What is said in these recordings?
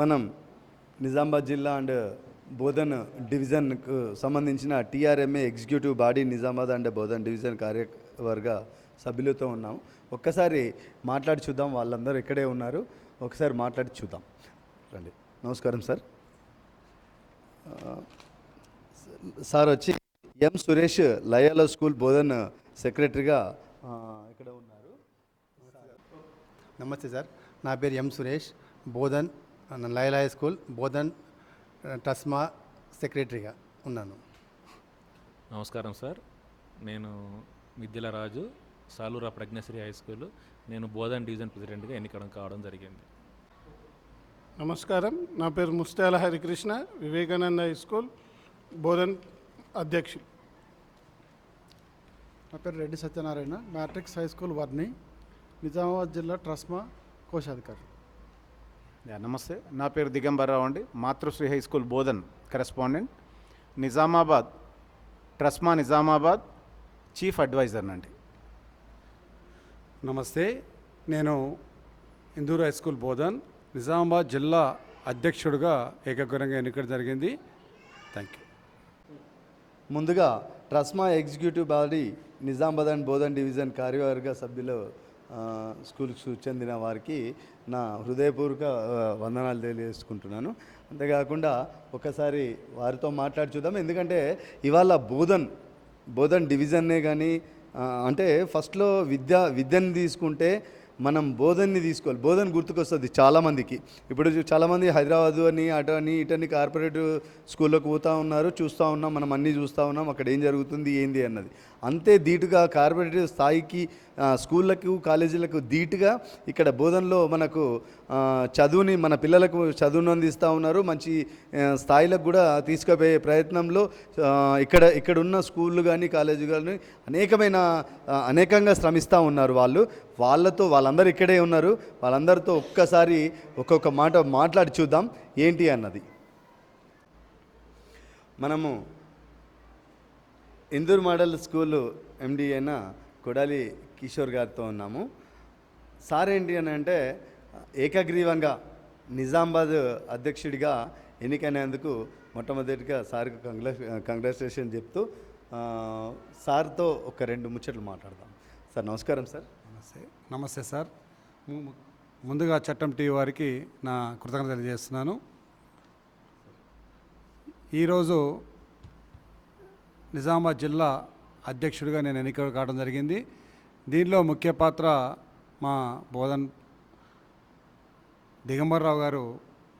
మనం నిజామాబాద్ జిల్లా అండ్ బోధన్ డివిజన్కు సంబంధించిన TRMA executive body Nizamabad and Bodhan division కార్యవర్గ సభ్యులతో ఉన్నాం. ఒక్కసారి మాట్లాడి చూద్దాం వాళ్ళందరూ ఇక్కడే ఉన్నారు. ఒకసారి మాట్లాడి చూద్దాం. రండి. నమస్కారం సార్. సార్ వచ్చి ఎం సురేష్ లయాలో స్కూల్ బోధన్ సెక్రటరీగా ఇక్కడ ఉన్నారు. నమస్తే సార్. నా పేరు M Suresh. Bodhan Laila high school. Bodhan TRSMA సెక్రటరీగా ఉన్నాను. నమస్కారం సార్. నేను మిద్దిల రాజు సాలూరా ప్రజ్ఞశ్రీ హై స్కూల్. నేను బోధన్ డివిజన్ ప్రెసిడెంట్గా ఎన్నికడం కావడం జరిగింది. నమస్కారం. నా పేరు ముస్తాల హరికృష్ణ వివేకానంద హై స్కూల్. బోధన్ అధ్యక్షులు. నా పేరు Reddy Satyanarayana matrix high school Varni Nizamabad జిల్లా ట్రస్మా కోశాధికారి. యా, నమస్తే. నా పేరు దిగంబర్రావు అండి. Matrusri high school Bodhan correspondent. Nizamabad TRSMA Nizamabad chief adviser అండి నమస్తే. నేను ఇందూరు హై స్కూల్ బోధన్ నిజామాబాద్ జిల్లా అధ్యక్షుడిగా ఏకగ్రంగా ఎన్నికడం జరిగింది. థ్యాంక్ యూ ముందుగా TRSMA executive body Nizamabad and Bodhan division కార్యవర్గ సభ్యులు స్కూల్కి చెందిన వారికి నా హృదయపూర్వక వందనాలు తెలియజేసుకుంటున్నాను. అంతేకాకుండా ఒకసారి వారితో మాట్లాడి చూద్దాం. ఎందుకంటే ఇవాళ బోధన్ బోధన్ డివిజన్నే కానీ అంటే ఫస్ట్లో విద్య విద్యను తీసుకుంటే మనం బోధన్ని తీసుకోవాలి. బోధన్ గుర్తుకొస్తుంది చాలామందికి. ఇప్పుడు చాలామంది హైదరాబాద్ అని అటు అని ఇటని కార్పొరేట్ స్కూల్లోకి పోతూ ఉన్నారు. చూస్తూ ఉన్నాం మనం అన్నీ చూస్తూ ఉన్నాం. అక్కడ ఏం జరుగుతుంది ఏంది అన్నది. అంతే ధీటుగా కార్పొరేట్ స్థాయికి స్కూళ్ళకు కాలేజీలకు ధీటుగా ఇక్కడ బోధనలో మనకు చదువుని మన పిల్లలకు చదువును అందిస్తూ ఉన్నారు. మంచి స్థాయిలకు కూడా తీసుకుపోయే ప్రయత్నంలో ఇక్కడ ఇక్కడున్న స్కూళ్ళు కానీ కాలేజీ కానీ అనేకమైన అనేకంగా శ్రమిస్తూ ఉన్నారు వాళ్ళు. వాళ్ళతో వాళ్ళందరూ ఇక్కడే ఉన్నారు. వాళ్ళందరితో ఒక్కసారి ఒక్కొక్క మాట మాట్లాడి చూద్దాం. ఏంటి అన్నది? మనము ఇందూర్ మోడల్ స్కూల్ ఎండి అయిన కొడాలి కిషోర్ గారితో ఉన్నాము. సార్ ఏంటి అని అంటే ఏకగ్రీవంగా నిజామాబాద్ అధ్యక్షుడిగా ఎన్నికైనందుకు మొట్టమొదటిగా సార్కి కంగ్రా కంగ్రాచులేషన్ చెప్తూ సార్తో ఒక రెండు ముచ్చట్లు మాట్లాడదాం. సార్ నమస్కారం సార్. నమస్తే. నమస్తే సార్. ముందుగా చట్టం టీవీ వారికి నా కృతజ్ఞత తెలియజేస్తున్నాను. ఈరోజు నిజామాబాద్ జిల్లా అధ్యక్షుడిగా నేను ఎన్నిక కావడం జరిగింది. దీనిలో ముఖ్య పాత్ర మా బోధన్ దిగంబరరావు గారు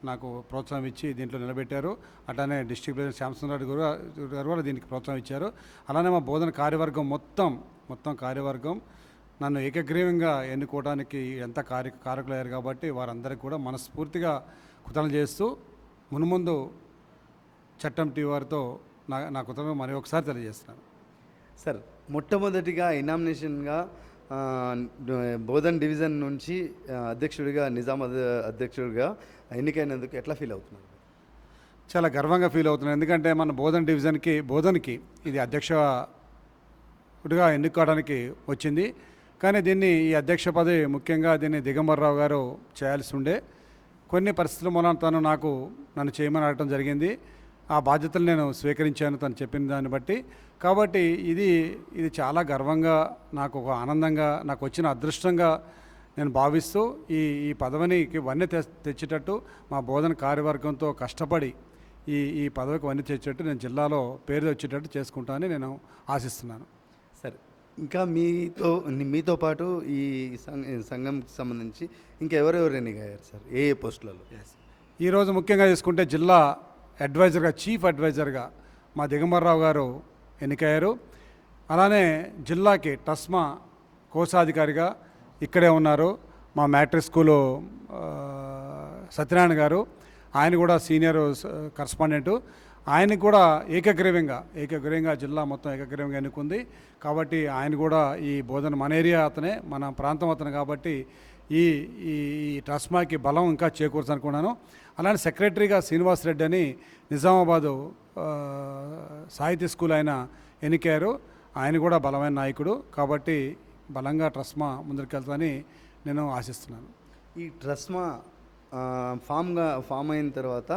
నాకు ప్రోత్సాహం ఇచ్చి దీంట్లో నిలబెట్టారు. అట్లానే డిస్ట్రిక్ట్ ప్రెసిడెంట్ శ్యామసుందర్ గారు గారు కూడా దీనికి ప్రోత్సాహం ఇచ్చారు. అలానే మా బోధన కార్యవర్గం మొత్తం మొత్తం కార్యవర్గం నన్ను ఏకగ్రీవంగా ఎన్నుకోవడానికి ఎంత కార్య కారకులయ్యారు కాబట్టి వారందరికీ కూడా మనస్ఫూర్తిగా కృతజ్ఞతలు చేస్తూ మునుముందు చట్టం టీ వారితో నా నా కుతలను మరి ఒకసారి తెలియజేస్తున్నాను. సార్ మొట్టమొదటిగా ఇనామినేషన్గా బోధన్ డివిజన్ నుంచి అధ్యక్షుడిగా నిజామాబాద్ అధ్యక్షుడిగా ఎన్నికైనందుకు ఎట్లా ఫీల్ అవుతున్నారు? చాలా గర్వంగా ఫీల్ అవుతున్నాను. ఎందుకంటే మన బోధన్ డివిజన్కి బోధన్కి ఇది అధ్యక్షుడిగా ఎన్నుకోవడానికి వచ్చింది. కానీ దీన్ని ఈ అధ్యక్ష పదవి ముఖ్యంగా దీన్ని దిగంబరరావు గారు చేయాల్సి ఉండే కొన్ని పరిస్థితుల మూలన తను నాకు నన్ను చేయమని అడగటం జరిగింది. ఆ బాధ్యతలు నేను స్వీకరించాను తను చెప్పిన దాన్ని బట్టి. కాబట్టి ఇది ఇది చాలా గర్వంగా నాకు ఒక ఆనందంగా నాకు వచ్చిన అదృష్టంగా నేను భావిస్తూ ఈ ఈ పదవినికి వన్నె తె తెచ్చేటట్టు మా బోధన కార్యవర్గంతో కష్టపడి ఈ ఈ పదవికి వన్నె తెచ్చేటట్టు నేను జిల్లాలో పేరు వచ్చేటట్టు చేసుకుంటానని నేను ఆశిస్తున్నాను. సరే. ఇంకా మీతో మీతో పాటు ఈ సంఘ సంఘంకి సంబంధించి ఇంకా ఎవరెవరు ఎన్నికయ్యారు సార్? ఏ ఏ పోస్టులలో? ఈరోజు ముఖ్యంగా తీసుకుంటే జిల్లా అడ్వైజర్గా చీఫ్ అడ్వైజర్గా మా దిగంబర్రావు గారు ఎన్నికయ్యారు. అలానే జిల్లాకి టస్మా కోశాధికారిగా ఇక్కడే ఉన్నారు మా మ్యాట్రిక్ స్కూలు సత్యనారాయణ గారు. ఆయన కూడా సీనియర్ కరస్పాండెంటు. ఆయనకు కూడా ఏకగ్రీవంగా ఏకగ్రీవంగా జిల్లా మొత్తం ఏకగ్రీవంగా ఎన్నుకుంది. కాబట్టి ఆయన కూడా ఈ బోధన మన ఏరియా అతనే మన ప్రాంతం అతను కాబట్టి ఈ ఈ ఈ ట్రస్మాకి బలం ఇంకా చేకూర్చనుకున్నాను అలానే సెక్రటరీగా శ్రీనివాస్ రెడ్డి అని నిజామాబాదు సాహిత్య స్కూల్ ఆయన ఎన్నికారు ఆయన కూడా బలమైన నాయకుడు. కాబట్టి బలంగా ట్రస్మా ముందుకెళ్తామని నేను ఆశిస్తున్నాను. ఈ ట్రస్మా ఫామ్గా ఫామ్ అయిన తర్వాత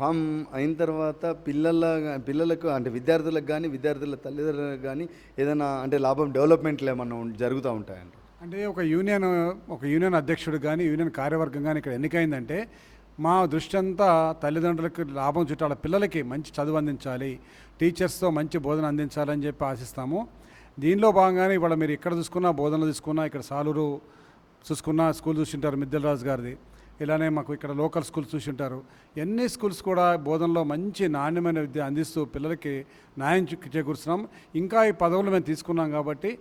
ఫామ్ అయిన తర్వాత పిల్లల పిల్లలకు అంటే విద్యార్థులకు కానీ విద్యార్థుల తల్లిదండ్రులకు కానీ ఏదైనా అంటే లాభం డెవలప్మెంట్లు ఏమన్నా జరుగుతూ ఉంటాయంట అంటే ఒక యూనియన్ ఒక యూనియన్ అధ్యక్షుడు కానీ యూనియన్ కార్యవర్గం కానీ ఇక్కడ ఎన్నికైందంటే మా దృష్టి అంతా తల్లిదండ్రులకు లాభం చుట్టాల పిల్లలకి మంచి చదువు అందించాలి. టీచర్స్తో మంచి బోధన అందించాలని చెప్పి ఆశిస్తాము. దీనిలో భాగంగానే ఇవాళ మీరు ఎక్కడ చూసుకున్నా బోధనలు తీసుకున్నా ఇక్కడ సాలూరు చూసుకున్నా స్కూల్ చూసింటారు మిద్దెలరాజు గారిది. ఇలానే మాకు ఇక్కడ లోకల్ స్కూల్స్ చూసింటారు. ఎన్ని స్కూల్స్ కూడా బోధనలో మంచి నాణ్యమైన విద్య అందిస్తూ పిల్లలకి న్యాయం చేకూరుస్తున్నాం. ఇంకా ఈ పదవులు మేము తీసుకున్నాం కాబట్టి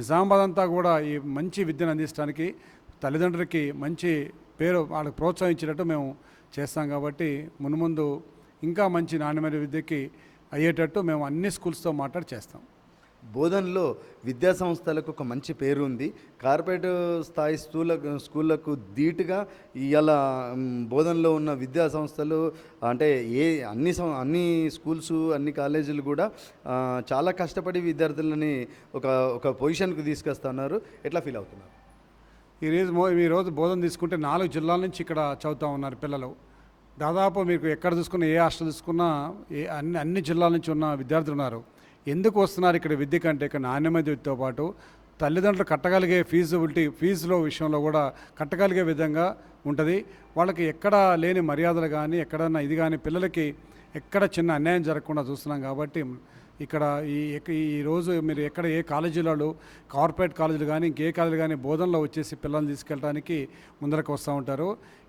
నిజామాబాద్ అంతా కూడా ఈ మంచి విద్యను అందించడానికి తల్లిదండ్రులకి మంచి పేరు వాళ్ళకి ప్రోత్సహించినట్టు మేము చేస్తాం కాబట్టి మున్ముందు ఇంకా మంచి నాణ్యమైన విద్యకి అయ్యేటట్టు మేము అన్ని స్కూల్స్తో మాట్లాడి చేస్తాం. బోధనలో విద్యా సంస్థలకు ఒక మంచి పేరు ఉంది. కార్పొరేట్ స్థాయి స్థూల స్కూళ్ళకు ధీటుగా ఇవాళ బోధనలో ఉన్న విద్యా సంస్థలు అంటే ఏ అన్ని సం- అన్ని స్కూల్స్ అన్ని కాలేజీలు కూడా చాలా కష్టపడి విద్యార్థులని ఒక ఒక పొజిషన్కి తీసుకొస్తున్నారు. ఎట్లా ఫీల్ అవుతున్నారు? ఈ రోజు ఈ రోజు బోధన తీసుకుంటే నాలుగు జిల్లాల నుంచి ఇక్కడ చదువుతూ ఉన్నారు పిల్లలు. దాదాపు మీకు ఎక్కడ చూసుకున్నా ఏ హాస్టల్ చూసుకున్నా ఏ అన్ని అన్ని జిల్లాల నుంచి ఉన్న విద్యార్థులు ఉన్నారు. ఎందుకు వస్తున్నారు ఇక్కడ విద్య కంటే ఇక్కడ నాణ్యమైన విద్యతో పాటు? తల్లిదండ్రులు కట్టగలిగే ఫీజుబిలిటీ ఫీజులో విషయంలో కూడా కట్టగలిగే విధంగా ఉంటుంది. వాళ్ళకి ఎక్కడ లేని మర్యాదలు కానీ ఎక్కడన్నా ఇది కానీ పిల్లలకి ఎక్కడ చిన్న అన్యాయం జరగకుండా చూస్తున్నాం కాబట్టి ఇక్కడ ఈ ఈరోజు మీరు ఎక్కడ ఏ కాలేజీలలో కార్పొరేట్ కాలేజీలు కానీ ఇంకే కాలేజీలు కానీ బోధనలో వచ్చేసి పిల్లల్ని తీసుకెళ్ళడానికి ముందరకు వస్తూ ఉంటారు.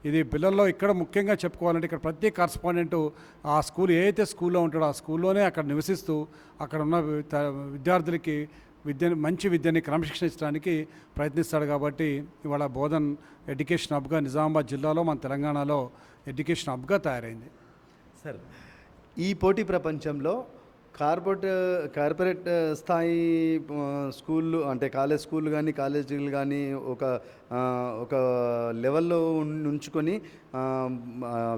ఇది పిల్లల్లో ఇక్కడ ముఖ్యంగా చెప్పుకోవాలంటే ఇక్కడ ప్రతి కరస్పాండెంట్ ఆ స్కూల్ ఏ అయితే స్కూల్లో ఉంటాడో ఆ స్కూల్లోనే అక్కడ నివసిస్తూ అక్కడ ఉన్న విద్యార్థులకి విద్యను మంచి విద్యని క్రమశిక్షణ ఇచ్చడానికి ప్రయత్నిస్తాడు కాబట్టి ఇవాళ బోధన్ ఎడ్యుకేషన్ హబ్గా నిజామాబాద్ జిల్లాలో మన తెలంగాణలో ఎడ్యుకేషన్ హబ్గా తయారైంది. సార్ ఈ పోటీ ప్రపంచంలో కార్పొరేట్ కార్పొరేట్ స్థాయి స్కూళ్ళు అంటే కాలేజ్ స్కూళ్ళు కానీ కాలేజీలు కానీ ఒక ఒక లెవెల్లో ఉంచుకొని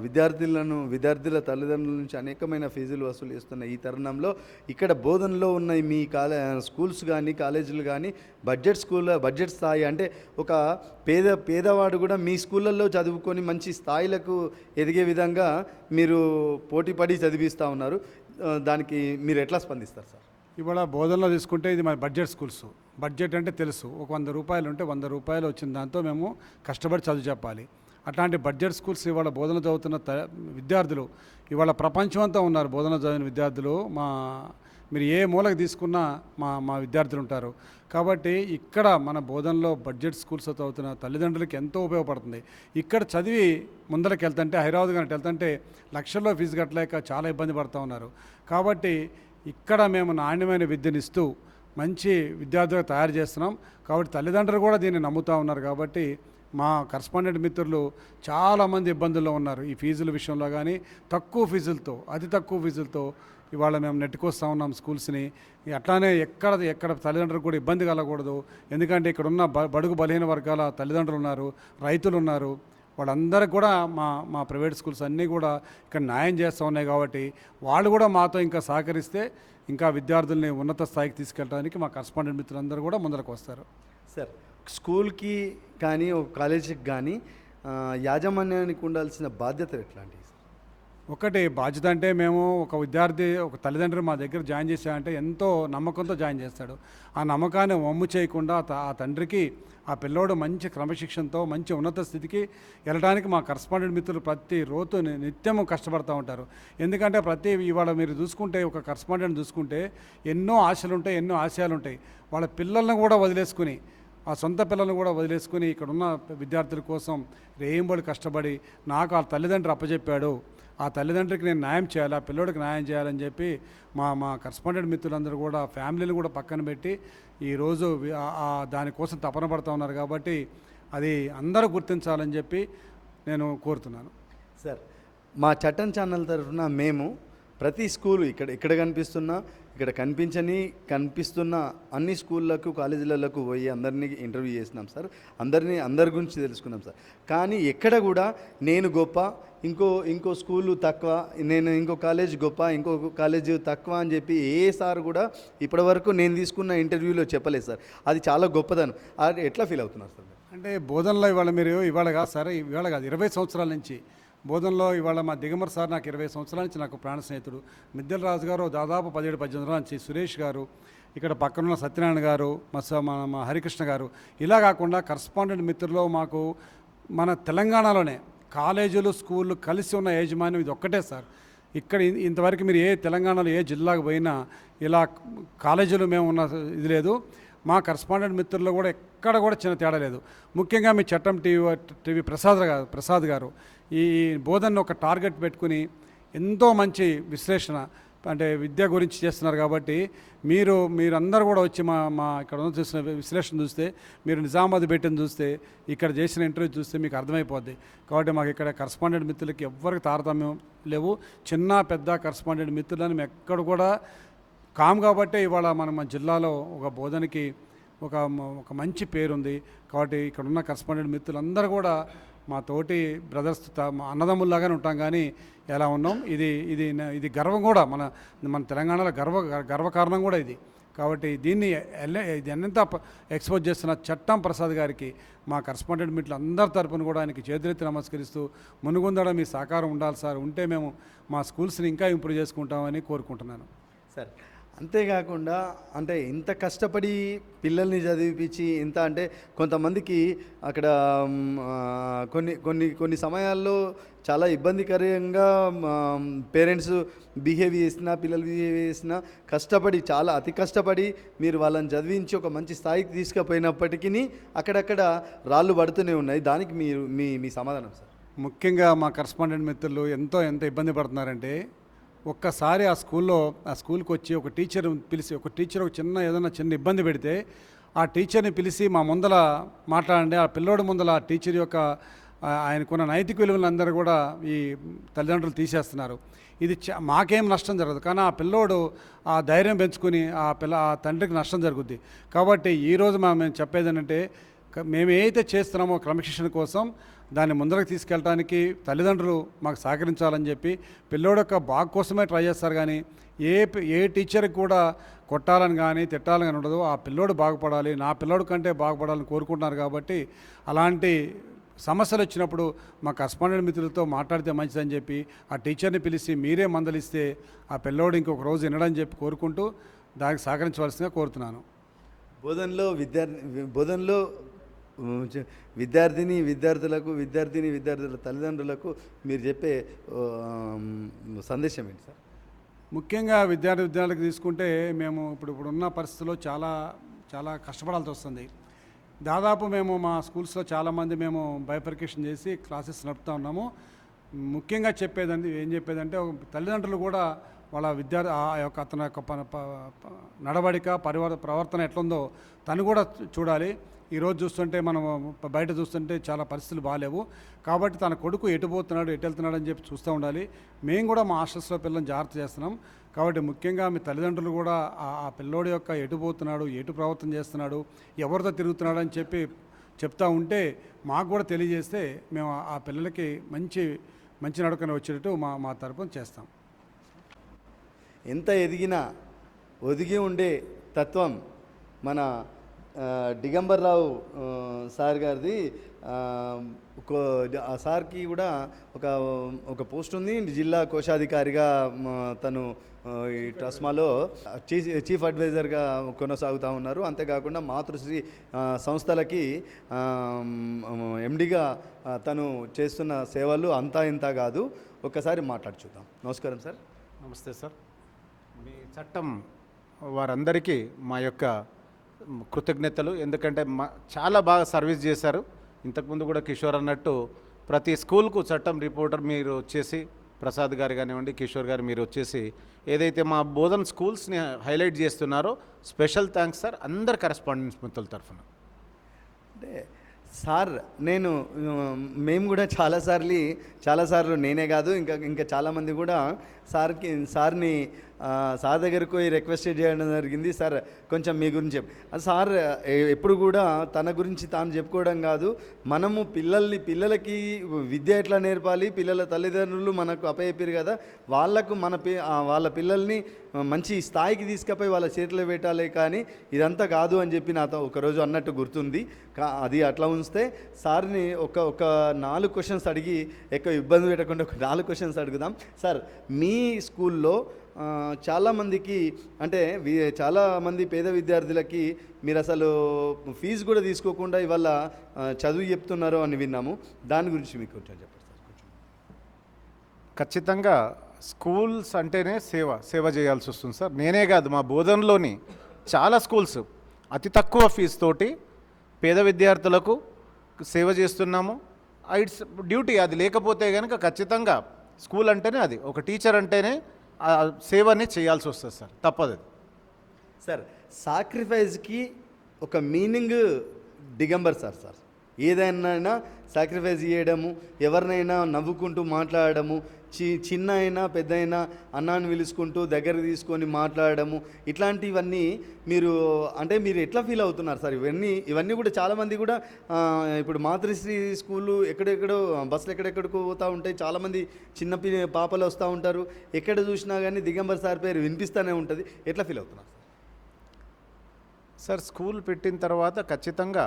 విద్యార్థులను విద్యార్థుల తల్లిదండ్రుల నుంచి అనేకమైన ఫీజులు వసూలు చేస్తున్న ఈ తరుణంలో ఇక్కడ బోధనలో ఉన్న మీ కాలే స్కూల్స్ కానీ కాలేజీలు కానీ బడ్జెట్ స్కూల్ బడ్జెట్ స్థాయి అంటే ఒక పేద పేదవాడు కూడా మీ స్కూళ్ళల్లో చదువుకొని మంచి స్థాయిలకు ఎదిగే విధంగా మీరు పోటీపడి చదివిస్తూ ఉన్నారు. దానికి మీరు ఎట్లా స్పందిస్తారు సార్? ఇవాళ బోధనలో తీసుకుంటే ఇది మన బడ్జెట్ స్కూల్స్. బడ్జెట్ అంటే తెలుసు. ఒక వంద రూపాయలు ఉంటే వంద రూపాయలు వచ్చిన దాంతో మేము కష్టపడి చదువు చెప్పాలి. అట్లాంటి బడ్జెట్ స్కూల్స్ ఇవాళ బోధన చదువుతున్న త విద్యార్థులు ఇవాళ ప్రపంచం అంతా ఉన్నారు బోధన చదివిన విద్యార్థులు. మా మీరు ఏ మూలకు తీసుకున్నా మా మా విద్యార్థులు ఉంటారు. కాబట్టి ఇక్కడ మన బోధనలో బడ్జెట్ స్కూల్స్ చదువుతున్న తల్లిదండ్రులకి ఎంతో ఉపయోగపడుతుంది. ఇక్కడ చదివి ముందరకు వెళ్తుంటే హైదరాబాద్ కానీ వెళ్తుంటే లక్షల్లో ఫీజు కట్టలేక చాలా ఇబ్బంది పడుతూ ఉన్నారు. కాబట్టి ఇక్కడ మేము నాణ్యమైన విద్యనిస్తూ మంచి విద్యార్థులు తయారు చేస్తున్నాం. కాబట్టి తల్లిదండ్రులు కూడా దీన్ని నమ్ముతూ ఉన్నారు. కాబట్టి మా కరస్పాండెంట్ మిత్రులు చాలామంది ఇబ్బందుల్లో ఉన్నారు. ఈ ఫీజుల విషయంలో కానీ తక్కువ ఫీజులతో అతి తక్కువ ఫీజులతో ఇవాళ మేము నెట్టుకొస్తా ఉన్నాం స్కూల్స్ని. అట్లానే ఎక్కడ ఎక్కడ తల్లిదండ్రులకు కూడా ఇబ్బంది కలగకూడదు. ఎందుకంటే ఇక్కడ ఉన్న బ బడుగు బలహీన వర్గాల తల్లిదండ్రులు ఉన్నారు రైతులు ఉన్నారు. వాళ్ళందరికీ కూడా మా మా ప్రైవేట్ స్కూల్స్ అన్నీ కూడా ఇక్కడ న్యాయం చేస్తూ ఉన్నాయి కాబట్టి వాళ్ళు కూడా మాతో ఇంకా సహకరిస్తే ఇంకా విద్యార్థుల్ని ఉన్నత స్థాయికి తీసుకెళ్ళడానికి మా కరస్పాండెంట్ మిత్రులందరూ కూడా ముందరకు వస్తారు. సార్ స్కూల్కి కానీ ఒక కాలేజీకి కానీ యాజమాన్యానికి ఉండాల్సిన బాధ్యతలు ఎట్లాంటివి ఒకటి బాధ్యత అంటే మేము ఒక విద్యార్థి ఒక తల్లిదండ్రులు మా దగ్గర జాయిన్ చేశామంటే ఎంతో నమ్మకంతో జాయిన్ చేస్తాడు. ఆ నమ్మకాన్ని వమ్ము చేయకుండా ఆ తండ్రికి ఆ పిల్లోడు మంచి క్రమశిక్షణతో మంచి ఉన్నత స్థితికి వెళ్ళడానికి మా కరస్పాండెంట్ మిత్రులు ప్రతి రోజు నిత్యము కష్టపడుతూ ఉంటారు. ఎందుకంటే ప్రతి ఇవాళ మీరు చూసుకుంటే ఒక కరస్పాండెంట్ చూసుకుంటే ఎన్నో ఆశలు ఉంటాయి ఎన్నో ఆశయాలు ఉంటాయి వాళ్ళ పిల్లల్ని కూడా వదిలేసుకుని ఆ సొంత పిల్లలను కూడా వదిలేసుకుని ఇక్కడ ఉన్న విద్యార్థుల కోసం రేయింబడి కష్టపడి నాకు ఆ తల్లిదండ్రులు అప్పచెప్పాడు ఆ తల్లిదండ్రికి నేను న్యాయం చేయాలి ఆ పిల్లోడికి న్యాయం చేయాలని చెప్పి మా మా కరస్పాండెంట్ మిత్రులందరూ కూడా ఫ్యామిలీని కూడా పక్కన పెట్టి ఈరోజు దానికోసం తపన పడుతూ ఉన్నారు కాబట్టి అది అందరూ గుర్తించాలని చెప్పి నేను కోరుతున్నాను. సార్ మా చట్టం ఛానల్ తరఫున మేము ప్రతి స్కూలు ఇక్కడ ఇక్కడ కనిపిస్తున్న ఇక్కడ కనిపించని కనిపిస్తున్న అన్ని స్కూళ్ళకు కాలేజీలకు పోయి అందరినీ ఇంటర్వ్యూ చేసినాం సార్. అందరినీ అందరి గురించి తెలుసుకున్నాం సార్. కానీ ఎక్కడ కూడా నేను గొప్ప ఇంకో ఇంకో స్కూలు తక్కువ నేను ఇంకో కాలేజ్ గొప్ప ఇంకో కాలేజ్ తక్కువ అని చెప్పి ఏ సార్ కూడా ఇప్పటివరకు నేను తీసుకున్న ఇంటర్వ్యూలో చెప్పలేదు సార్. అది చాలా గొప్పదనం. అది ఎట్లా ఫీల్ అవుతున్నారు సార్ అంటే బోధనలో ఇవాళ మీరు ఇవాళ కాదు సార్ ఇవాళ కాదు ఇరవై సంవత్సరాల నుంచి బోధనలో ఇవాళ మా దిగమర్ సార్ నాకు ఇరవై సంవత్సరాల నుంచి నాకు ప్రాణ స్నేహితుడు. మిద్దెల రాజు గారు దాదాపు పదిహేడు పద్దెనిమిది సంవత్సరాల నుంచి సురేష్ గారు ఇక్కడ పక్కనున్న సత్యనారాయణ గారు మా మా హరికృష్ణ గారు. ఇలా కాకుండా కరస్పాండెంట్ మిత్రుల్లో మాకు మన తెలంగాణలోనే కాలేజీలు స్కూళ్ళు కలిసి ఉన్న యాజమాన్యం ఇది ఒక్కటే సార్. ఇక్కడ ఇంతవరకు మీరు ఏ తెలంగాణలో ఏ జిల్లాకు పోయినా ఇలా కాలేజీలు మేము ఉన్న ఇది లేదు. మా కరస్పాండెంట్ మిత్రుల్లో కూడా ఎక్కడ కూడా చిన్న తేడా లేదు. ముఖ్యంగా మీ చట్టం టీవీ టీవీ ప్రసాద్ గారు ప్రసాద్ గారు. ఈ బోధనను ఒక టార్గెట్ పెట్టుకుని ఎంతో మంచి విశ్లేషణ అంటే విద్య గురించి చేస్తున్నారు కాబట్టి మీరు మీరందరూ కూడా వచ్చి మా మా ఇక్కడ ఉన్న చూసిన విశ్లేషణ చూస్తే మీరు నిజామాబాద్ పెట్టిన చూస్తే ఇక్కడ చేసిన ఇంటర్వ్యూ చూస్తే మీకు అర్థమైపోద్ది. కాబట్టి మాకు ఇక్కడ కరస్పాండెంట్ మిత్రులకి ఎవ్వరికి తారతమ్యం లేవు. చిన్న పెద్ద కరస్పాండెంట్ మిత్రులని మేము ఎక్కడ కూడా కామ్ కాబట్టే ఇవాళ మన మన జిల్లాలో ఒక బోధనకి ఒక ఒక మంచి పేరుంది. కాబట్టి ఇక్కడ ఉన్న కరస్పాండెంట్ మిత్రులందరూ కూడా మా తోటి బ్రదర్స్ మా అన్నదమ్ముల్లాగానే ఉంటాం కానీ ఎలా ఉన్నాం? ఇది ఇది ఇది గర్వం కూడా మన మన తెలంగాణలో గర్వ గర్వకారణం కూడా ఇది. కాబట్టి దీన్ని ఇది ఎంత ఎక్స్పోజ్ చేస్తున్న చట్టం ప్రసాద్ గారికి మా కరస్పాండెంట్ మీట్లు అందరి తరపున కూడా ఆయనకి చేతులెత్తి నమస్కరిస్తూ మునుగొందడం మీ సహకారం ఉండాలి సార్ ఉంటే మేము మా స్కూల్స్ని ఇంకా ఇంప్రూవ్ చేసుకుంటామని కోరుకుంటున్నాను. సార్ అంతేకాకుండా అంటే ఇంత కష్టపడి పిల్లల్ని చదివిపించి ఇంత అంటే కొంతమందికి అక్కడ కొన్ని కొన్ని కొన్ని సమయాల్లో చాలా ఇబ్బందికరంగా పేరెంట్స్ బిహేవ్ చేసినా పిల్లలు బిహేవ్ చేసినా కష్టపడి చాలా అతి కష్టపడి మీరు వాళ్ళని చదివించి ఒక మంచి స్థాయికి తీసుకుపోయినప్పటికీ అక్కడక్కడ రాళ్ళు పడుతూనే ఉన్నాయి. దానికి మీరు మీ మీ సమాధానం సార్. ముఖ్యంగా మా కరస్పాండెంట్ మిత్రులు ఎంతో ఎంత ఇబ్బంది పడుతున్నారంటే ఒక్కసారి ఆ స్కూల్లో ఆ స్కూల్కి వచ్చి ఒక టీచర్ పిలిచి ఒక టీచర్ ఒక చిన్న ఏదైనా చిన్న ఇబ్బంది పెడితే ఆ టీచర్ని పిలిచి మా ముందల మాట్లాడండి. ఆ పిల్లోడి ముందల ఆ టీచర్ యొక్క ఆయనకున్న నైతిక విలువలందరూ అందరూ కూడా ఈ తల్లిదండ్రులు తీసేస్తున్నారు. ఇది చ- మాకేం నష్టం జరగదు. కానీ ఆ పిల్లోడు ఆ ధైర్యం పెంచుకుని ఆ పిల్ల ఆ తండ్రికి నష్టం జరుగుద్ది. కాబట్టి ఈరోజు మేము చెప్పేది ఏంటంటే మేము ఏదైతే చేస్తున్నామో క్రమశిక్షణ కోసం దాన్ని ముందరకు తీసుకెళ్ళడానికి తల్లిదండ్రులు మాకు సహకరించాలని చెప్పి పిల్లోడు యొక్క బాగు కోసమే ట్రై చేస్తారు కానీ ఏ ఏ టీచర్కి కూడా కొట్టాలని కానీ తిట్టాలని కానీ ఉండదు. ఆ పిల్లోడు బాగుపడాలి నా పిల్లోడు కంటే బాగుపడాలని కోరుకుంటున్నారు కాబట్టి అలాంటి సమస్యలు వచ్చినప్పుడు మా కస్పాండెంట్ మిత్రులతో మాట్లాడితే మంచిదని చెప్పి ఆ టీచర్ని పిలిచి మీరే మందలిస్తే ఆ పిల్లోడు ఇంకొక రోజు వినడని చెప్పి కోరుకుంటూ దానికి సహకరించవలసిందిగా కోరుతున్నాను. బోధనలో విద్యార్థి బోధనలో విద్యార్థిని విద్యార్థులకు విద్యార్థిని విద్యార్థుల తల్లిదండ్రులకు మీరు చెప్పే సందేశం ఏంటి సార్? ముఖ్యంగా విద్యార్థి విద్యార్థులకు తీసుకుంటే మేము ఇప్పుడు ఇప్పుడున్న పరిస్థితుల్లో చాలా చాలా కష్టపడాల్సి వస్తుంది. దాదాపు మేము మా స్కూల్స్లో చాలామంది మేము బైఫర్కేషన్ చేసి క్లాసెస్ నడుపుతూ ఉన్నాము. ముఖ్యంగా చెప్పేదండి ఏం చెప్పేదంటే తల్లిదండ్రులు కూడా వాళ్ళ విద్యార్థి ఆ యొక్క అతని యొక్క ప- నడవడిక పరివర్ ప్రవర్తన ఎట్లుందో తను కూడా చూడాలి. ఈరోజు చూస్తుంటే మనం బయట చూస్తుంటే చాలా పరిస్థితులు బాగాలేవు. కాబట్టి తన కొడుకు ఎటు పోతున్నాడు ఎటు వెళ్తున్నాడు అని చెప్పి చూస్తూ ఉండాలి. మేము కూడా మా హాస్టల్స్లో పిల్లల్ని జాగ్రత్త చేస్తున్నాం. కాబట్టి ముఖ్యంగా మీ తల్లిదండ్రులు కూడా ఆ పిల్లోడి యొక్క ఎటు పోతున్నాడు ఎటు ప్రవర్తన చేస్తున్నాడు ఎవరితో తిరుగుతున్నాడు అని చెప్పి చెప్తా ఉంటే మాకు కూడా తెలియజేస్తే మేము ఆ- పిల్లలకి మంచి మంచి నడకన వచ్చేటట్టు మా మా తరపున చేస్తాం. ఎంత ఎదిగినా ఒదిగి ఉండే తత్వం మన దిగంబర్రావు సార్ గారిది ఆ, ఆ సార్కి కూడా ఒక ఒక పోస్ట్ ఉంది. జిల్లా కోశాధికారిగా తను ఈ ట్రస్మాలో చీఫ్ చీఫ్ అడ్వైజర్గా కొనసాగుతూ ఉన్నారు. అంతేకాకుండా మాతృశ్రీ సంస్థలకి ఎండిగా తను చేస్తున్న సేవలు అంతా ఇంత కాదు. ఒక్కసారి మాట్లాడి చూద్దాం. నమస్కారం సార్. నమస్తే సార్. మీ చట్టం వారందరికీ మా యొక్క కృతజ్ఞతలు. ఎందుకంటే మా చాలా బాగా సర్వీస్ చేశారు. ఇంతకుముందు కూడా కిషోర్ అన్నట్టు ప్రతి స్కూల్కు చట్టం రిపోర్టర్ మీరు వచ్చేసి ప్రసాద్ గారు కానివ్వండి కిషోర్ గారు మీరు వచ్చేసి ఏదైతే మా బోధన స్కూల్స్ని హైలైట్ చేస్తున్నారో స్పెషల్ థ్యాంక్స్ సార్ అందరు కరెస్పాండెన్స్ మిత్రుల తరఫున. అంటే సార్ నేను మేము కూడా చాలాసార్లు చాలాసార్లు నేనే కాదు ఇంకా ఇంకా చాలామంది కూడా సార్కి సార్ని సార్ దగ్గరకు పోయి రిక్వెస్ట్ చేయడం జరిగింది. సార్ కొంచెం మీ గురించి చెప్ సార్ ఎప్పుడు కూడా తన గురించి తాను చెప్పుకోవడం కాదు. మనము పిల్లల్ని పిల్లలకి విద్య ఎట్లా నేర్పాలి? పిల్లల తల్లిదండ్రులు మనకు అప్పచెప్పారు కదా. వాళ్ళకు మన పి వాళ్ళ పిల్లల్ని మంచి స్థాయికి తీసుకుపోయి వాళ్ళ చేతిలో పెట్టాలి కానీ ఇదంతా కాదు అని చెప్పి నాతో ఒకరోజు అన్నట్టు గుర్తుంది. కా అది అట్లా ఉంచితే సార్ని ఒక ఒక నాలుగు క్వశ్చన్స్ అడిగి ఎక్కువ ఇబ్బంది పెట్టకుండా ఒక నాలుగు క్వశ్చన్స్ అడుగుదాం. సార్ మీ స్కూల్లో చాలామందికి అంటే వి- చాలామంది పేద విద్యార్థులకి మీరు అసలు ఫీజు కూడా తీసుకోకుండా ఇవాళ చదువు చెప్తున్నారు అని విన్నాము. దాని గురించి మీకు కొంచెం చెప్పండి సార్ కొంచెం. ఖచ్చితంగా స్కూల్స్ అంటేనే సేవ సేవ చేయాల్సి వస్తుంది సార్. నేనే కాదు మా బోధనలోని చాలా స్కూల్స్ అతి తక్కువ ఫీజు తోటి పేద విద్యార్థులకు సేవ చేస్తున్నాము. ఇట్స్ డ్యూటీ అది లేకపోతే కనుక ఖచ్చితంగా స్కూల్ అంటేనే అది. ఒక టీచర్ అంటేనే ఆ సేవని చేయాల్సి వస్తుంది సార్. తప్పదు అది. సార్ సాక్రిఫైస్కి ఒక మీనింగ్ దిగంబర్ సార్ సార్. ఏదైనా సాక్రిఫైస్ చేయడము ఎవరినైనా నవ్వుకుంటూ మాట్లాడడము చి చిన్న అయినా పెద్ద అయినా అన్నాన్ని పిలుచుకుంటూ దగ్గర తీసుకొని మాట్లాడడము ఇట్లాంటివన్నీ మీరు అంటే మీరు ఎట్లా ఫీల్ అవుతున్నారు సార్? ఇవన్నీ ఇవన్నీ కూడా చాలామంది కూడా ఇప్పుడు మాతృశ్రీ స్కూలు ఎక్కడెక్కడో బస్సులు ఎక్కడెక్కడికో పోతూ ఉంటాయి. చాలామంది చిన్న పి పాపలు వస్తూ ఉంటారు. ఎక్కడ చూసినా కానీ దిగంబర్ సార్ పేరు వినిపిస్తూనే ఉంటుంది. ఎట్లా ఫీల్ అవుతున్నారు సార్? సార్ స్కూల్ పెట్టిన తర్వాత ఖచ్చితంగా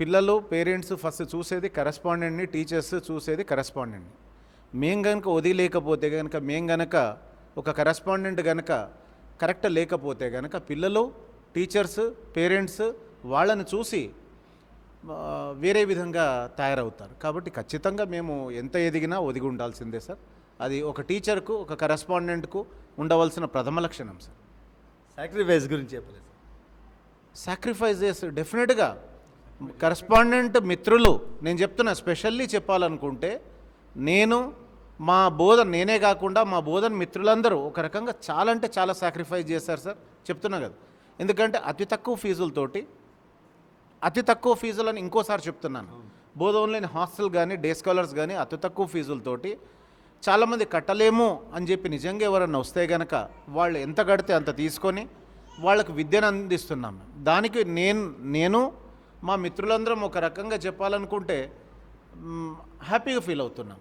పిల్లలు పేరెంట్స్ ఫస్ట్ చూసేది కరెస్పాండెంట్ని టీచర్స్ చూసేది కరెస్పాండెంట్ని. మేం కనుక వదిలేకపోతే కనుక మేం గనక ఒక కరెస్పాండెంట్ గనక కరెక్ట్ లేకపోతే గనక పిల్లలు టీచర్స్ పేరెంట్స్ వాళ్ళని చూసి వేరే విధంగా తయారవుతారు. కాబట్టి ఖచ్చితంగా మేము ఎంత ఎదిగినా ఒదిగి ఉండాల్సిందే సార్. అది ఒక టీచర్కు ఒక కరెస్పాండెంట్కు ఉండవలసిన ప్రథమ లక్షణం సార్. సాక్రిఫైస్ గురించి చెప్పలేదు చేసి డెఫినెట్గా కరస్పాండెంట్ మిత్రులు నేను చెప్తున్నా స్పెషల్లీ చెప్పాలనుకుంటే నేను మా బోధన నేనే కాకుండా మా బోధన మిత్రులందరూ ఒక రకంగా చాలా అంటే చాలా సాక్రిఫైస్ చేశారు సార్. చెప్తున్నా కదా. ఎందుకంటే అతి తక్కువ ఫీజులతోటి అతి తక్కువ ఫీజులని ఇంకోసారి చెప్తున్నాను. బోధనలేని హాస్టల్ కానీ డే స్కాలర్స్ కానీ అతి తక్కువ ఫీజులతోటి చాలామంది కట్టలేము అని చెప్పి నిజంగా ఎవరన్నా వస్తే గనక వాళ్ళు ఎంత కడితే అంత తీసుకొని వాళ్ళకు విద్యను అందిస్తున్నాం. దానికి నేను నేను మా మిత్రులందరం ఒక రకంగా చెప్పాలనుకుంటే హ్యాపీగా ఫీల్ అవుతున్నాం.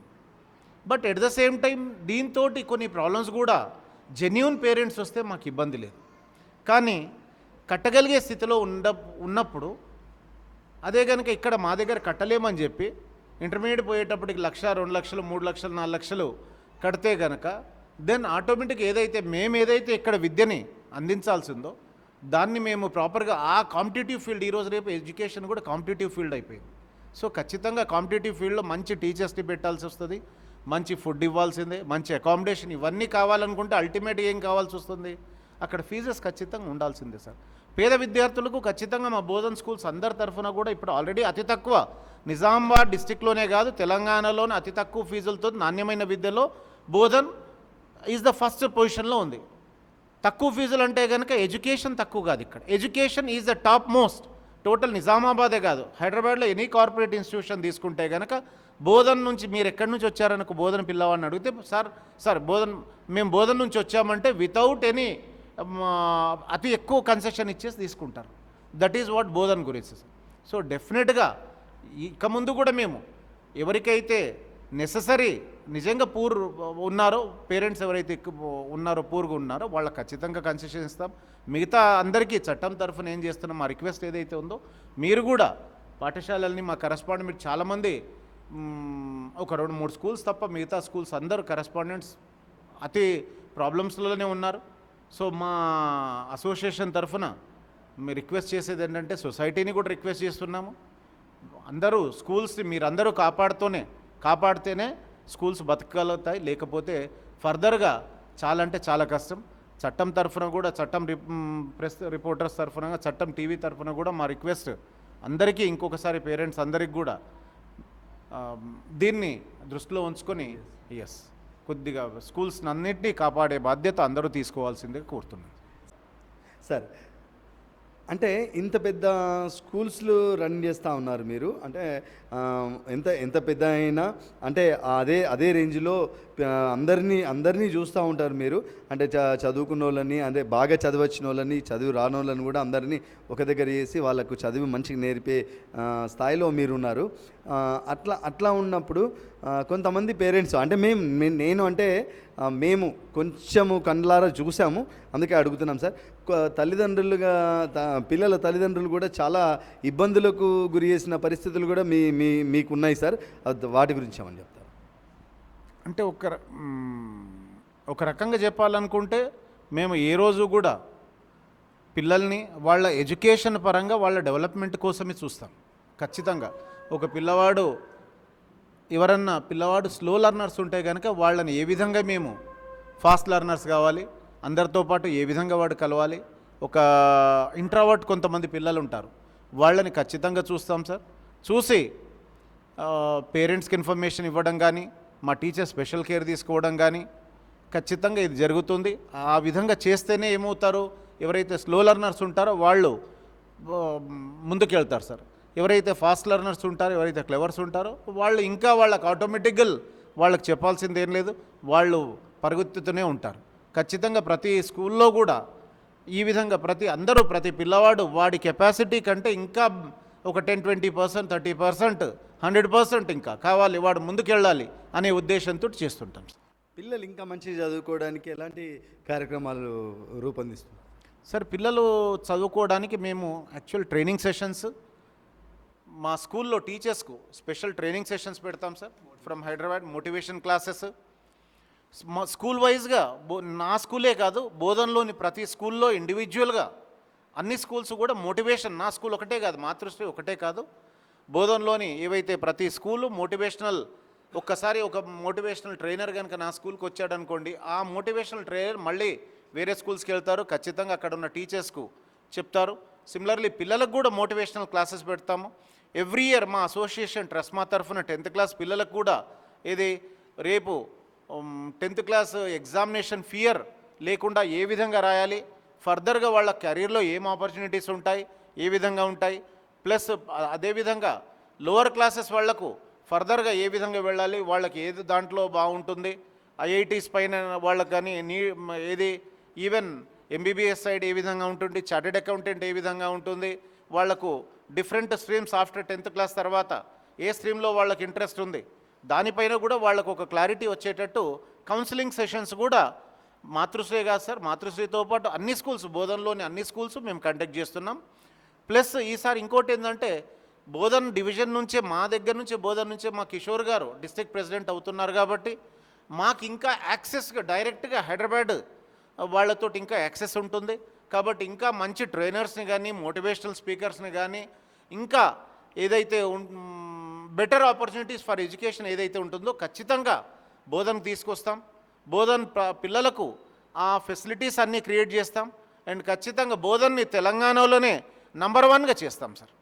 But at the same time దీంతో కొన్ని ప్రాబ్లమ్స్ కూడా జెన్యున్ పేరెంట్స్ వస్తే మాకు ఇబ్బంది లేదు. కానీ కట్టగలిగే స్థితిలో ఉండ ఉన్నప్పుడు అదే కనుక ఇక్కడ మా దగ్గర కట్టలేమని చెప్పి ఇంటర్మీడియట్ పోయేటప్పటికి లక్ష రెండు లక్షలు మూడు లక్షలు నాలుగు లక్షలు కడితే కనుక దెన్ ఆటోమేటిక్ ఏదైతే మేము ఏదైతే ఇక్కడ విద్యని అందించాల్సిందో దాన్ని మేము ప్రాపర్గా ఆ కాంపిటేటివ్ ఫీల్డ్ ఈరోజు రేపు ఎడ్యుకేషన్ కూడా కాంపిటేటివ్ ఫీల్డ్ అయిపోయింది. సో ఖచ్చితంగా కాంపిటేటివ్ ఫీల్డ్లో మంచి టీచర్స్ని పెట్టాల్సి వస్తుంది. మంచి ఫుడ్ ఇవ్వాల్సిందే మంచి అకామిడేషన్ ఇవన్నీ కావాలనుకుంటే అల్టిమేట్ ఏం కావాల్సి వస్తుంది? అక్కడ ఫీజెస్ ఖచ్చితంగా ఉండాల్సిందే సార్. పేద విద్యార్థులకు ఖచ్చితంగా మా బోధన్ స్కూల్స్ అందరి తరఫున కూడా ఇప్పుడు ఆల్రెడీ అతి తక్కువ. నిజామాబాద్ డిస్టిక్లోనే కాదు తెలంగాణలోనే అతి తక్కువ ఫీజులతో నాణ్యమైన విద్యలో బోధన్ ఈజ్ ద ఫస్ట్ పొజిషన్లో ఉంది. తక్కువ ఫీజులు అంటే కనుక ఎడ్యుకేషన్ తక్కువ కాదు ఇక్కడ. Education is the top most. Total నిజామాబాదే కాదు. హైదరాబాద్లో ఎనీ కార్పొరేట్ ఇన్స్టిట్యూషన్ తీసుకుంటే కనుక బోధన నుంచి మీరు ఎక్కడి నుంచి వచ్చారనుకో బోధన పిల్లవాడిని అడిగితే సార్ సార్ బోధన మేము బోధన నుంచి వచ్చామంటే వితౌట్ ఎనీ అతి ఎక్కువ కన్సెషన్ ఇచ్చేసి తీసుకుంటారు. దట్ ఈజ్ వాట్ బోధన గురించి. సో డెఫినెట్గా ఇక ముందు కూడా మేము ఎవరికైతే నెససరీ నిజంగా పూర్ ఉన్నారో పేరెంట్స్ ఎవరైతే ఉన్నారో పూర్గా ఉన్నారో వాళ్ళకి ఖచ్చితంగా కన్సెషన్ ఇస్తాం. మిగతా అందరికీ చట్టం తరఫున ఏం చేస్తున్నాం మా రిక్వెస్ట్ ఏదైతే ఉందో మీరు కూడా పాఠశాలల్ని మా కరస్పాండెంట్ మీరు చాలామంది ఒక రెండు మూడు స్కూల్స్ తప్ప మిగతా స్కూల్స్ అందరూ కరస్పాండెంట్స్ అతి ప్రాబ్లమ్స్లోనే ఉన్నారు. సో మా అసోసియేషన్ తరఫున మీరు రిక్వెస్ట్ చేసేది ఏంటంటే సొసైటీని కూడా రిక్వెస్ట్ చేస్తున్నాము. అందరూ స్కూల్స్ని మీరందరూ కాపాడుతూనే కాపాడితేనే స్కూల్స్ బతకగలుగుతాయి. లేకపోతే ఫర్దర్గా చాలా అంటే చాలా కష్టం. చట్టం తరఫున కూడా చట్టం రిప్ ప్రెస్ రిపోర్టర్స్ తరఫున చట్టం టీవీ తరఫున కూడా మా రిక్వెస్ట్ అందరికీ ఇంకొకసారి పేరెంట్స్ అందరికి కూడా దీన్ని దృష్టిలో ఉంచుకొని ఎస్ కొద్దిగా స్కూల్స్ అన్నింటినీ కాపాడే బాధ్యత అందరూ తీసుకోవాల్సిందిగా కోరుతున్నాను. సార్ అంటే ఇంత పెద్ద స్కూల్స్లు రన్ చేస్తూ ఉన్నారు మీరు. అంటే ఎంత ఎంత పెద్ద అయినా అంటే అదే అదే రేంజ్లో అందరినీ అందరినీ చూస్తూ ఉంటారు మీరు. అంటే చ చదువుకున్న వాళ్ళని అంటే బాగా చదివచ్చిన వాళ్ళని చదువు రాని వాళ్ళని కూడా అందరినీ ఒక దగ్గర చేసి వాళ్ళకు చదివి మంచిగా నేర్పే స్థాయిలో మీరున్నారు. అట్లా అట్లా ఉన్నప్పుడు కొంతమంది పేరెంట్స్ అంటే మేము నేను అంటే మేము కొంచెము కండ్లారా చూసాము. అందుకే అడుగుతున్నాం సార్. తల్లిదండ్రులుగా పిల్లల తల్లిదండ్రులు కూడా చాలా ఇబ్బందులకు గురి చేసిన పరిస్థితులు కూడా మీ మీ మీకు ఉన్నాయి సార్. వాటి గురించి ఏమని చెప్తారు? అంటే ఒక ర- ఒక రకంగా చెప్పాలనుకుంటే మేము ఏ రోజు కూడా పిల్లల్ని వాళ్ళ ఎడ్యుకేషన్ పరంగా వాళ్ళ డెవలప్మెంట్ కోసమే చూస్తాం. ఖచ్చితంగా. ఒక పిల్లవాడు ఎవరన్నా పిల్లవాడు స్లో లర్నర్స్ ఉంటే కనుక వాళ్ళని ఏ విధంగా మేము ఫాస్ట్ లర్నర్స్ కావాలి అందరితో పాటు ఏ విధంగా వాడు కలవాలి ఒక ఇంట్రావర్ట్ కొంతమంది పిల్లలు ఉంటారు. వాళ్ళని ఖచ్చితంగా చూస్తాం సార్. చూసి పేరెంట్స్కి ఇన్ఫర్మేషన్ ఇవ్వడం కానీ మా టీచర్ స్పెషల్ కేర్ తీసుకోవడం కానీ ఖచ్చితంగా ఇది జరుగుతుంది. ఆ విధంగా చేస్తేనే ఏమవుతారు? ఎవరైతే స్లో లర్నర్స్ ఉంటారో వాళ్ళు ముందుకెళ్తారు సార్. ఎవరైతే ఫాస్ట్ లర్నర్స్ ఉంటారో ఎవరైతే క్లెవర్స్ ఉంటారో వాళ్ళు ఇంకా వాళ్ళకి ఆటోమేటిక్గా వాళ్ళకి చెప్పాల్సింది ఏం లేదు. వాళ్ళు పరుగుతుతూనే ఉంటారు. ఖచ్చితంగా ప్రతి స్కూల్లో కూడా ఈ విధంగా ప్రతి అందరూ ప్రతి పిల్లవాడు వాడి కెపాసిటీ కంటే ఇంకా ఒక ten twenty percent thirty percent hundred percent ఇంకా కావాలి వాడు ముందుకెళ్ళాలి అనే ఉద్దేశంతో చేస్తుంటాం. సార్ పిల్లలు ఇంకా మంచిగా చదువుకోవడానికి ఎలాంటి కార్యక్రమాలు రూపొందిస్తున్నారు? సార్ పిల్లలు చదువుకోవడానికి మేము యాక్చువల్ ట్రైనింగ్ సెషన్స్ మా స్కూల్లో టీచర్స్కు స్పెషల్ ట్రైనింగ్ సెషన్స్ పెడతాం sir from Hyderabad motivation classes మా స్కూల్ వైజ్గా బో నా స్కూలే కాదు బోధనలోని ప్రతి స్కూల్లో ఇండివిజువల్గా అన్ని స్కూల్స్ కూడా మోటివేషన్ నా స్కూల్ ఒకటే కాదు మాతృశ్రీ ఒకటే కాదు. బోధనలోని ఏవైతే ప్రతి స్కూలు మోటివేషనల్ ఒక్కసారి ఒక మోటివేషనల్ ట్రైనర్ కనుక నా స్కూల్కి వచ్చాడు అనుకోండి ఆ మోటివేషనల్ ట్రైనర్ మళ్ళీ వేరే స్కూల్స్కి వెళ్తారు ఖచ్చితంగా అక్కడ ఉన్న టీచర్స్కు చెప్తారు. సిమిలర్లీ పిల్లలకు కూడా మోటివేషనల్ క్లాసెస్ పెడతాము. ఎవ్రీ ఇయర్ మా అసోసియేషన్ ట్రస్మా తరఫున టెన్త్ క్లాస్ పిల్లలకు కూడా ఇది రేపు టెన్త్ క్లాస్ ఎగ్జామినేషన్ ఫియర్ లేకుండా ఏ విధంగా రాయాలి ఫర్దర్గా వాళ్ళ కెరీర్లో ఏం ఆపర్చునిటీస్ ఉంటాయి ఏ విధంగా ఉంటాయి ప్లస్ అదేవిధంగా లోవర్ క్లాసెస్ వాళ్ళకు ఫర్దర్గా ఏ విధంగా వెళ్ళాలి వాళ్ళకి ఏది దాంట్లో బాగుంటుంది ఐఐటీస్ పైన వాళ్ళకి కానీ నీ ఏది ఈవెన్ ఎంబీబీఎస్ సైడ్ ఏ విధంగా ఉంటుంది చార్టెడ్ అకౌంటెంట్ ఏ విధంగా ఉంటుంది వాళ్ళకు different streams after tenth class తర్వాత ఏ స్ట్రీమ్లో వాళ్ళకి ఇంట్రెస్ట్ ఉంది దానిపైన కూడా వాళ్ళకు ఒక క్లారిటీ వచ్చేటట్టు కౌన్సిలింగ్ సెషన్స్ కూడా మాతృశ్రీ కాదు సార్ మాతృశ్రీతో పాటు అన్ని స్కూల్స్ బోధనలోని అన్ని స్కూల్స్ మేము కండక్ట్ చేస్తున్నాం. ప్లస్ ఈసారి ఇంకోటి ఏంటంటే బోధన్ డివిజన్ నుంచే మా దగ్గర నుంచే బోధన్ నుంచే మా కిషోర్ గారు డిస్ట్రిక్ట్ ప్రెసిడెంట్ అవుతున్నారు కాబట్టి మాకు ఇంకా యాక్సెస్గా డైరెక్ట్గా హైదరాబాద్ వాళ్ళతో ఇంకా యాక్సెస్ ఉంటుంది. కాబట్టి ఇంకా మంచి ట్రైనర్స్ని కానీ మోటివేషనల్ స్పీకర్స్ని కానీ ఇంకా ఏదైతే బెటర్ ఆపర్చునిటీస్ ఫర్ ఎడ్యుకేషన్ ఏదైతే ఉంటుందో ఖచ్చితంగా బోధనకు తీసుకొస్తాం. బోధన్ పిల్లలకు ఆ ఫెసిలిటీస్ అన్నీ క్రియేట్ చేస్తాం. అండ్ ఖచ్చితంగా బోధన్ని తెలంగాణలోనే నంబర్ వన్గా చేస్తాం sir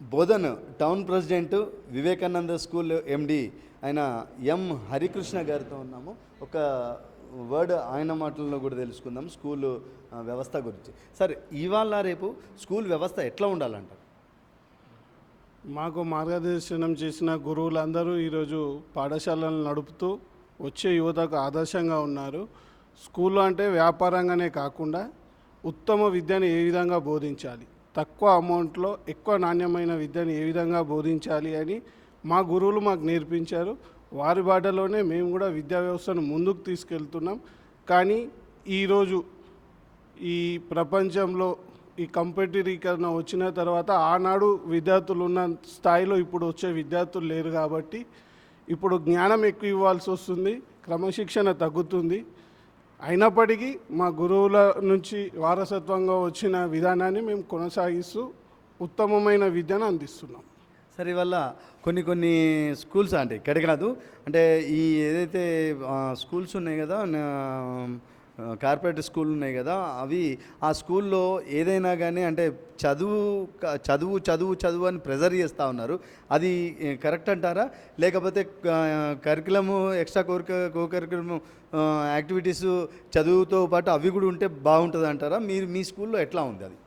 Bodhan town president Vivekananda school MD ఆయన ఎం హరికృష్ణ గారితో ఉన్నాము. ఒక వర్డ్ ఆయన మాటల్లో కూడా తెలుసుకుందాం స్కూల్ వ్యవస్థ గురించి. సరే ఇవాళ రేపు స్కూల్ వ్యవస్థ ఎట్లా ఉండాలంటారు మాకు మార్గదర్శనం చేసిన గురువులందరూ ఈరోజు పాఠశాలను నడుపుతూ వచ్చే యువతకు ఆదర్శంగా ఉన్నారు. స్కూల్లో అంటే వ్యాపారంగానే కాకుండా ఉత్తమ విద్యను ఏ విధంగా బోధించాలి? తక్కువ అమౌంట్లో ఎక్కువ నాణ్యమైన విద్యను ఏ విధంగా బోధించాలి అని మా గురువులు మాకు నేర్పించారు. వారి బాటలోనే మేము కూడా విద్యా వ్యవస్థను ముందుకు తీసుకెళ్తున్నాం. కానీ ఈరోజు ఈ ప్రపంచంలో ఈ కంపెటీకరణ వచ్చిన తర్వాత ఆనాడు విద్యార్థులు ఉన్న స్థాయిలో ఇప్పుడు వచ్చే విద్యార్థులు లేరు కాబట్టి ఇప్పుడు జ్ఞానం ఎక్కువ ఇవ్వాల్సి వస్తుంది. క్రమశిక్షణ తగ్గుతుంది. అయినప్పటికీ మా గురువుల నుంచి వారసత్వంగా వచ్చిన విధానాన్ని మేము కొనసాగిస్తూ ఉత్తమమైన విద్యను అందిస్తున్నాం. సరే ఇవల్ల కొన్ని కొన్ని స్కూల్స్ అంటే ఇక్కడ కాదు అంటే ఈ ఏదైతే స్కూల్స్ ఉన్నాయి కదా కార్పొరేట్ స్కూల్ ఉన్నాయి కదా అవి ఆ స్కూల్లో ఏదైనా కానీ అంటే చదువు చదువు చదువు చదువు అని ప్రెజర్ చేస్తూ ఉన్నారు. అది కరెక్ట్ అంటారా? లేకపోతే కరికులము ఎక్స్ట్రా కోరిక కో కరికులము యాక్టివిటీస్ చదువుతో పాటు అవి కూడా ఉంటే బాగుంటుంది అంటారా? మీరు మీ స్కూల్లో ఎట్లా ఉంది అది?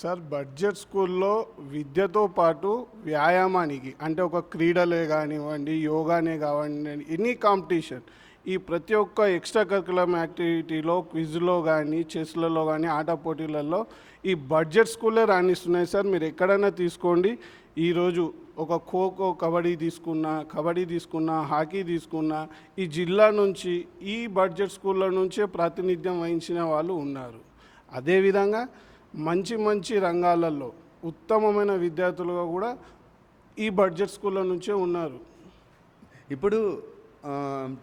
సార్ బడ్జెట్ స్కూల్లో విద్యతో పాటు వ్యాయామానికి అంటే ఒక క్రీడలే కానివ్వండి యోగానే కానివ్వండి ఎనీ కాంపిటీషన్ ఈ ప్రతి ఒక్క ఎక్స్ట్రా కరికులం యాక్టివిటీలో క్విజ్లో కానీ చెస్లలో కానీ ఆట పోటీలలో ఈ బడ్జెట్ స్కూల్లే రాణిస్తున్నాయి సార్. మీరు ఎక్కడైనా తీసుకోండి. ఈరోజు ఒక ఖోఖో కబడ్డీ తీసుకున్నా కబడ్డీ తీసుకున్నా హాకీ తీసుకున్నా ఈ జిల్లా నుంచి ఈ బడ్జెట్ స్కూళ్ళ నుంచే ప్రాతినిధ్యం వహించిన వాళ్ళు ఉన్నారు. అదేవిధంగా మంచి మంచి రంగాలలో ఉత్తమమైన విద్యార్థులుగా కూడా ఈ బడ్జెట్ స్కూళ్ళ నుంచే ఉన్నారు. ఇప్పుడు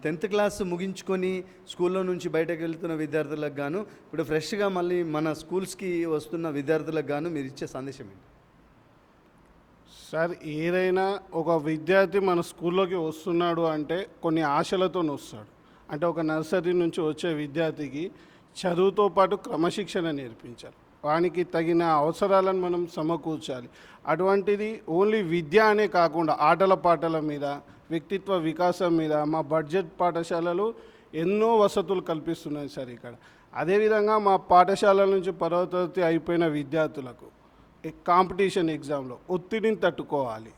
టెన్త్ క్లాస్ ముగించుకొని స్కూల్లో నుంచి బయటకు వెళ్తున్న విద్యార్థులకు గాను ఇప్పుడు ఫ్రెష్గా మళ్ళీ మన స్కూల్స్కి వస్తున్న విద్యార్థులకు గాను మీరు ఇచ్చే సందేశం ఏంటి? సార్ ఏదైనా ఒక విద్యార్థి మన స్కూల్లోకి వస్తున్నాడు అంటే కొన్ని ఆశలతో వస్తాడు అంటే ఒక నర్సరీ నుంచి వచ్చే విద్యార్థికి చదువుతో పాటు క్రమశిక్షణ నేర్పించాలి. వానికి తగిన అవసరాలను మనం సమకూర్చాలి. అటువంటిది ఓన్లీ విద్య అనే కాకుండా ఆటల పాటల మీద వ్యక్తిత్వ వికాసం మీద మా బడ్జెట్ పాఠశాలలు ఎన్నో వసతులు కల్పిస్తున్నాయి సార్ ఇక్కడ. అదేవిధంగా మా పాఠశాలల నుంచి పదవ అయిపోయిన విద్యార్థులకు కాంపిటీషన్ ఎగ్జామ్లో ఒత్తిడిని తట్టుకోవాలి.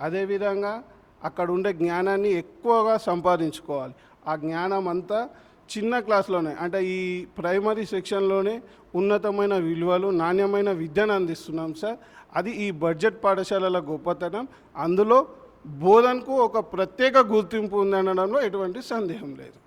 అదేవిధంగా అక్కడ ఉండే జ్ఞానాన్ని ఎక్కువగా సంపాదించుకోవాలి. ఆ జ్ఞానం అంతా చిన్న క్లాస్లోనే అంటే ఈ ప్రైమరీ సెక్షన్లోనే ఉన్నతమైన విలువలు నాణ్యమైన విద్యను అందిస్తున్నాం సార్. అది ఈ బడ్జెట్ పాఠశాలల గొప్పతనం. అందులో బోధనకు ఒక ప్రత్యేక గుర్తింపు ఉందనడంలో ఎటువంటి సందేహం లేదు.